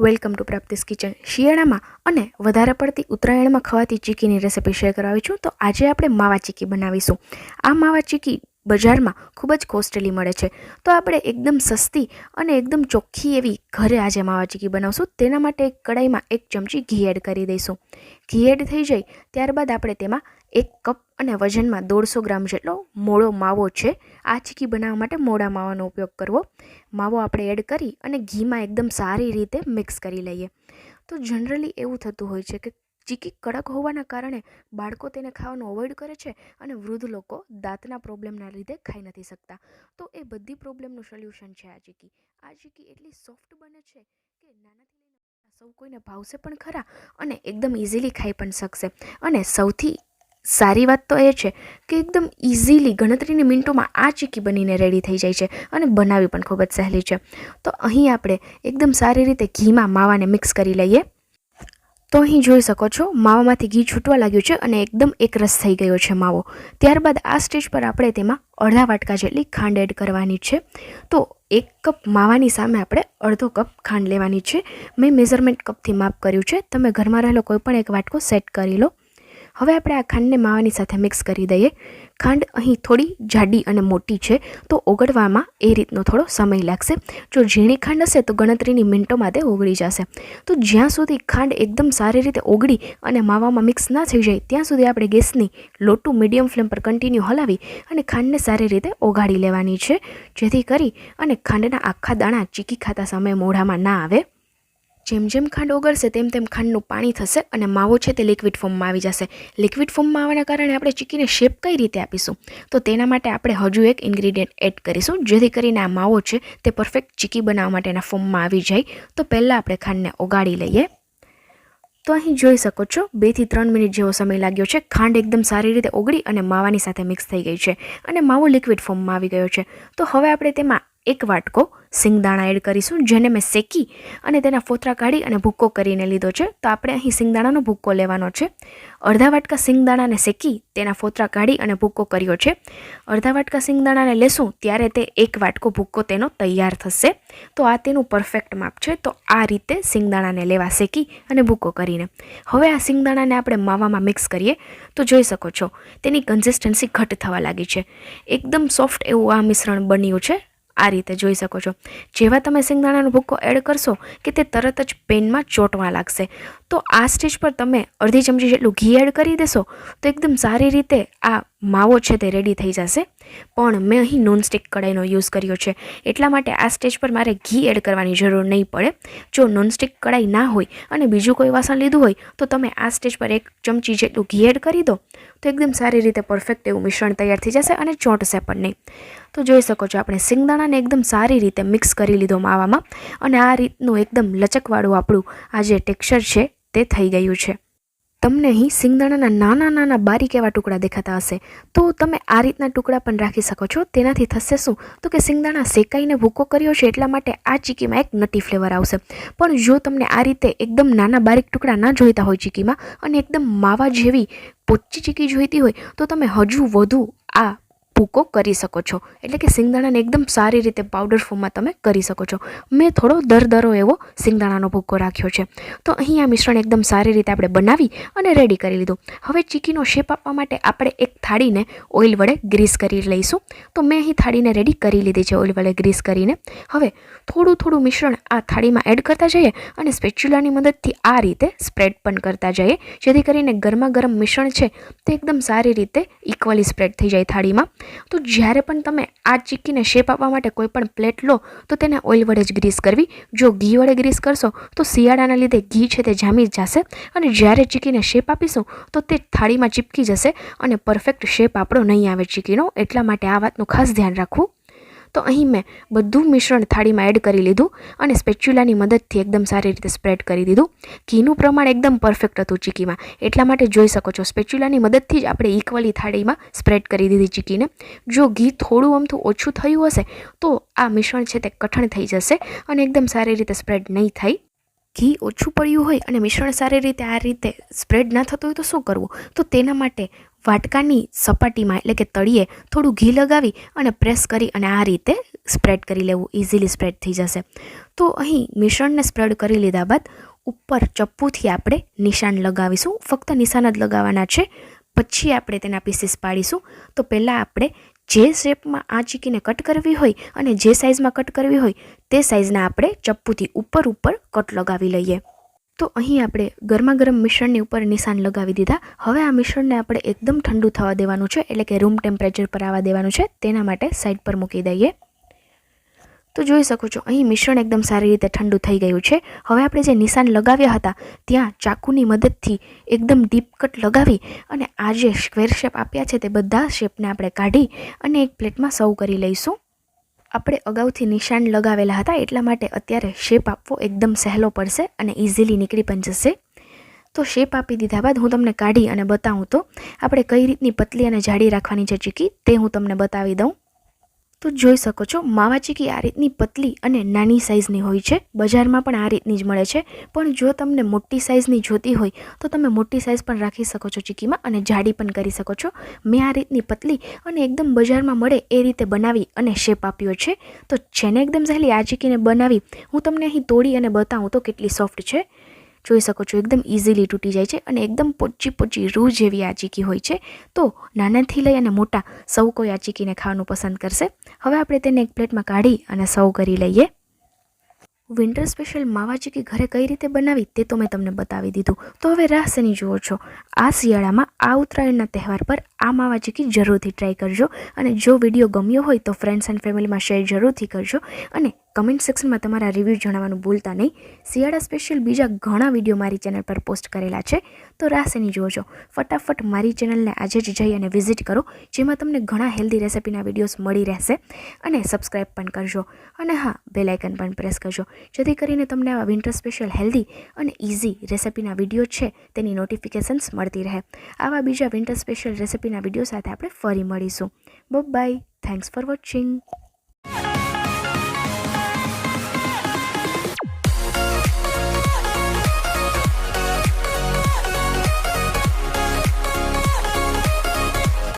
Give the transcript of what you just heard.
Welcome to પ્રાપ્તિસ kitchen. શિયાળામાં અને વધારે પડતી ઉત્તરાયણમાં ખવાતી ચીકીની રેસિપી શેર કરાવી છું. તો આજે આપણે માવા ચીકી બનાવીશું. આ માવા ચીકી બજારમાં ખૂબ જ કોસ્ટલી મળે છે. તો આપણે એકદમ સસ્તી અને એકદમ ચોખ્ખી એવી ઘરે આજે માવા ચીકી બનાવશું. તેના માટે એક કડાઈમાં એક ચમચી ઘી એડ કરી દઈશું. ઘી એડ થઈ જાય ત્યારબાદ આપણે તેમાં એક કપ અને વજનમાં દોઢસો ગ્રામ જેટલો મોળો માવો છે. આ ચીકી બનાવવા માટે મોડા માવાનો ઉપયોગ કરવો. માવો આપણે એડ કરી અને ઘીમાં એકદમ સારી રીતે મિક્સ કરી લઈએ. તો જનરલી એવું થતું હોય છે કે ચીકી કડક હોવાના કારણે બાળકો તેને ખાવાનું અવોઇડ કરે છે અને વૃદ્ધ લોકો દાંતના પ્રોબ્લેમના લીધે ખાઈ નથી શકતા. તો એ બધી પ્રોબ્લેમનું સોલ્યુશન છે આ ચીકી આ ચીકી એટલી સોફ્ટ બને છે કે નાનાથી સૌ કોઈને ભાવશે પણ ખરા અને એકદમ ઇઝીલી ખાઈ પણ શકશે. અને સૌથી સારી વાત તો એ છે કે એકદમ ઇઝીલી ગણતરીની મિનિટોમાં આ ચીકી બનીને રેડી થઈ જાય છે અને બનાવવી પણ ખૂબ જ સહેલી છે. તો અહીં આપણે એકદમ સારી રીતે ઘીમાં માવાને મિક્સ કરી લઈએ. તો અહીં જોઈ શકો છો, માવામાંથી ઘી છૂટવા લાગ્યું છે અને એકદમ એકરસ થઈ ગયો છે માવો. ત્યારબાદ આ સ્ટેજ પર આપણે તેમાં અડધા વાટકા જેટલી ખાંડ એડ કરવાની છે. તો એક કપ માવાની સામે આપણે અડધો કપ ખાંડ લેવાની છે. મેં મેઝરમેન્ટ કપથી માપ કર્યું છે. તમે ઘરમાં રહેલો કોઈ પણ એક વાટકો સેટ કરી લો. હવે આપણે આ ખાંડને માવાની સાથે મિક્સ કરી દઈએ. ખાંડ અહીં થોડી જાડી અને મોટી છે, તો ઓગળવામાં એ રીતનો થોડો સમય લાગશે. જો ઝીણી ખાંડ હશે, તો ગણતરીની મિનિટોમાં તે ઓગળી જશે. તો જ્યાં સુધી ખાંડ એકદમ સારી રીતે ઓગળી અને માવામાં મિક્સ ના થઈ જાય, ત્યાં સુધી આપણે ગેસની લોટું મીડિયમ ફ્લેમ પર કન્ટિન્યુ હલાવી અને ખાંડને સારી રીતે ઓગાળી લેવાની છે, જેથી કરી અને ખાંડના આખા દાણા ચીકી ખાતા સમયે મોઢામાં ના આવે. જેમ જેમ ખાંડ ઓગળશે તેમ તેમ ખાંડનું પાણી થશે અને માવો છે તે લિક્વિડ ફોર્મમાં આવી જશે. લિક્વિડ ફોર્મમાં આવવાના કારણે આપણે ચીકીને શેપ કઈ રીતે આપીશું? તો તેના માટે આપણે હજુ એક ઇન્ગ્રીડિયન્ટ એડ કરીશું, જેથી કરીને આ માવો છે તે પરફેક્ટ ચીકી બનાવવા માટેના ફોર્મમાં આવી જાય. તો પહેલાં આપણે ખાંડને ઓગાળી લઈએ. તો અહીં જોઈ શકો છો બેથી ત્રણ મિનિટ જેવો સમય લાગ્યો છે. ખાંડ એકદમ સારી રીતે ઓગળી અને માવાની સાથે મિક્સ થઈ ગઈ છે અને માવો લિક્વિડ ફોર્મમાં આવી ગયો છે. તો હવે આપણે તેમાં એક વાટકો સિંગદાણા એડ કરીશું, જેને મેં શેકી અને તેના ફોતરા કાઢી અને ભૂક્કો કરીને લીધો છે. તો આપણે અહીં સિંગદાણાનો ભૂક્કો લેવાનો છે. અડધા વાટકા સિંગદાણાને શેકી, તેના ફોતરા કાઢી અને ભૂક્કો કર્યો છે. અડધા વાટકા સિંગદાણાને લેશું, ત્યારે તે એક વાટકો ભૂક્કો તેનો તૈયાર થશે. તો આ તેનું પરફેક્ટ માપ છે. તો આ રીતે સિંગદાણાને લેવા શેકી અને ભૂક્કો કરીને. હવે આ સિંગદાણાને આપણે માવામાં મિક્સ કરીએ. તો જોઈ શકો છો, તેની કન્સિસ્ટન્સી ઘટ થવા લાગી છે. એકદમ સોફ્ટ એવું આ મિશ્રણ બન્યું છે. આ રીતે જોઈ શકો છો. જેવા તમે સિંગદાણાનો ભૂક્કો એડ કરશો કે તે તરત જ પેનમાં ચોંટવા લાગશે. તો આ સ્ટેજ પર તમે અડધી ચમચી જેટલું ઘી એડ કરી દેશો તો એકદમ સારી રીતે આ માવો છે તે રેડી થઈ જશે. પણ મેં અહીં નોનસ્ટિક કડાઈનો યુઝ કર્યો છે. એટલા માટે આ સ્ટેજ પર મારે ઘી એડ કરવાની જરૂર નહીં પડે. જો નોનસ્ટિક કડાઈ ના હોય અને બીજું કોઈ વાસણ લીધું હોય, તો તમે આ સ્ટેજ પર એક ચમચી જેટલું ઘી એડ કરી દો. તો એકદમ સારી રીતે પરફેક્ટ એવું મિશ્રણ તૈયાર થઈ જશે અને ચોંટશે પણ નહીં. તો જોઈ શકો છો આપણે સિંગદાણાને એકદમ સારી રીતે મિક્સ કરી લીધો માવામાં. અને આ રીતનું એકદમ લચકવાળું આપણું આ જે ટેક્સચર છે તે થઈ ગયું છે. તમને અહીં સિંગદાણાના નાના નાના બારીક એવા ટુકડા દેખાતા હશે? તો તમે આ રીતના ટુકડા પણ રાખી શકો છો. તેનાથી થશે શું? તો કે સિંગદાણા શેકાઈને ભૂકો કર્યો છે એટલા માટે આ ચીકીમાં એક નટી ફ્લેવર આવશે. પણ જો તમને આ રીતે એકદમ નાના બારીક ટુકડા ના જોઈતા હોય ચીકીમાં અને એકદમ માવા જેવી પોચી ચીકી જોઈતી હોય, તો તમે હજુ વધુ આ ભૂકો કરી શકો છો. એટલે કે સિંગદાણાને એકદમ સારી રીતે પાવડર ફોર્મમાં તમે કરી શકો છો. મેં થોડો દરદરો એવો સિંગદાણાનો ભૂકો રાખ્યો છે. તો અહીં આ મિશ્રણ એકદમ સારી રીતે આપણે બનાવી અને રેડી કરી લીધું. હવે ચીકીનો શેપ આપવા માટે આપણે એક થાળીને ઓઇલ વડે ગ્રીસ કરી લઈશું. તો મેં અહીં થાળીને રેડી કરી લીધી છે ઓઇલ વડે ગ્રીસ કરીને. હવે થોડું થોડું મિશ્રણ આ થાળીમાં એડ કરતા જઈએ અને સ્પેચ્યુલાની મદદથી આ રીતે સ્પ્રેડ પણ કરતા જઈએ. જેથી કરીને ગરમા ગરમ મિશ્રણ છે તે એકદમ સારી રીતે ઇક્વલી સ્પ્રેડ થઈ જાય થાળીમાં. તો જ્યારે પણ તમે આ ચીક્કીને શેપ આપવા માટે કોઈ પણ પ્લેટ લો, તો તેને ઓઇલ વડે જ ગ્રીસ કરવી. જો ઘી વડે ગ્રીસ કરશો, તો શિયાળાના લીધે ઘી છે તે જામી જશે. અને જ્યારે ચીક્કીને શેપ આપીશું, તો તે થાળીમાં ચીપકી જશે અને પરફેક્ટ શેપ આપણો નહીં આવે ચીક્કીનો. એટલા માટે આ વાતનું ખાસ ધ્યાન રાખવું. તો અહીં મેં બધું મિશ્રણ થાળીમાં એડ કરી લીધું અને સ્પેચ્યુલાની મદદથી એકદમ સારી રીતે સ્પ્રેડ કરી દીધું. ઘીનું પ્રમાણ એકદમ પરફેક્ટ હતું ચીકીમાં. એટલા માટે જોઈ શકો છો સ્પેચ્યુલાની મદદથી જ આપણે ઇક્વલી થાળીમાં સ્પ્રેડ કરી દીધી ચીકીને. જો ઘી થોડું અમથું ઓછું થયું હશે, તો આ મિશ્રણ છે તે કઠણ થઈ જશે અને એકદમ સારી રીતે સ્પ્રેડ નહીં થાય. ઘી ઓછું પડ્યું હોય અને મિશ્રણ સારી રીતે આ રીતે સ્પ્રેડ ના થતું હોય તો શું કરવું? તો તેના માટે વાટકાની સપાટીમાં એટલે કે તળિયે થોડું ઘી લગાવી અને પ્રેસ કરી અને આ રીતે સ્પ્રેડ કરી લેવું. ઇઝીલી સ્પ્રેડ થઈ જશે. તો અહીં મિશ્રણને સ્પ્રેડ કરી લીધા બાદ ઉપર ચપ્પુથી આપણે નિશાન લગાવીશું. ફક્ત નિશાન જ લગાવવાના છે. પછી આપણે તેના પીસીસ પાડીશું. તો પહેલાં આપણે જે શેપમાં આ ચીકીને કટ કરવી હોય અને જે સાઇઝમાં કટ કરવી હોય તે સાઇઝના આપણે ચપ્પુથી ઉપર ઉપર કટ લગાવી લઈએ. તો અહીં આપણે ગરમા ગરમ મિશ્રણની ઉપર નિશાન લગાવી દીધા. હવે આ મિશ્રણને આપણે એકદમ ઠંડુ થવા દેવાનું છે, એટલે કે રૂમ ટેમ્પરેચર પર આવવા દેવાનું છે. તેના માટે સાઈડ પર મૂકી દઈએ. તો જોઈ શકો છો, અહીં મિશ્રણ એકદમ સારી રીતે ઠંડુ થઈ ગયું છે. હવે આપણે જે નિશાન લગાવ્યા હતા, ત્યાં ચાકુની મદદથી એકદમ ડીપ કટ લગાવી અને આ જે સ્ક્વેર શેપ આપ્યા છે તે બધા શેપને આપણે કાઢી અને એક પ્લેટમાં સર્વ કરી લઈશું. આપણે અગાઉથી નિશાન લગાવેલા હતા એટલા માટે અત્યારે શેપ આપવો એકદમ સહેલો પડશે અને ઇઝીલી નીકળી પણ જશે. તો શેપ આપી દીધા બાદ હું તમને કાઢી અને બતાવું તો આપણે કઈ રીતની પતલી અને જાડી રાખવાની છે ચીકી તે હું તમને બતાવી દઉં. તો જોઈ શકો છો માવા ચીકી આ રીતની પતલી અને નાની સાઇઝની હોય છે. બજારમાં પણ આ રીતની જ મળે છે. પણ જો તમને મોટી સાઇઝની જોતી હોય, તો તમે મોટી સાઇઝ પણ રાખી શકો છો ચીકીમાં અને જાડી પણ કરી શકો છો. મેં આ રીતની પતલી અને એકદમ બજારમાં મળે એ રીતે બનાવી અને શેપ આપ્યો છે. તો જેને એકદમ સહેલી આ ચીકીને બનાવી, હું તમને અહીં તોડી અને બતાવું તો કેટલી સોફ્ટ છે. જોઈ શકો છો, એકદમ ઇઝીલી તૂટી જાય છે અને એકદમ પોચી પોચી રૂ જેવી આ ચીકી હોય છે. તો નાનાથી લઈ અને મોટા સૌ કોઈ આ ચીકીને ખાવાનું પસંદ કરશે. હવે આપણે તેને એક પ્લેટમાં કાઢી અને સૌ કરી લઈએ. વિન્ટર સ્પેશિયલ માવા ચીકી ઘરે કઈ રીતે બનાવી તે તો મેં તમને બતાવી દીધું. તો હવે રાહ જુઓ છો. આ શિયાળામાં આ ઉત્તરાયણના તહેવાર પર આ માવા ચીકી જરૂરથી ટ્રાય કરજો અને જો વીડિયો ગમ્યો હોય તો ફ્રેન્ડ્સ એન્ડ ફેમિલીમાં શેર જરૂરથી કરજો અને કમેન્ટ સેક્શનમાં તમારા રિવ્યૂ જણાવવાનું ભૂલતા નહીં. શિયાળા સ્પેશિયલ બીજા ઘણા વીડિયો મારી ચેનલ પર પોસ્ટ કરેલા છે. તો રાસેની છો ફટાફટ મારી ચેનલને આજે જ જઈ અને વિઝિટ કરો, જેમાં તમને ઘણા હેલ્ધી રેસિપીના વિડીયોઝ મળી રહેશે. અને સબસ્ક્રાઈબ પણ કરજો. અને હા બેલાઇકન પણ પ્રેસ કરજો. જેથી કરીને તમને આવા વિન્ટર સ્પેશિયલ હેલ્ધી અને ઇઝી રેસિપીના વીડિયો છે તેની નોટિફિકેશન્સ મળતી રહે. આવા બીજા વિન્ટર સ્પેશિયલ રેસિપીના વીડિયો સાથે આપણે ફરી મળીશું. બાય. Thanks for watching.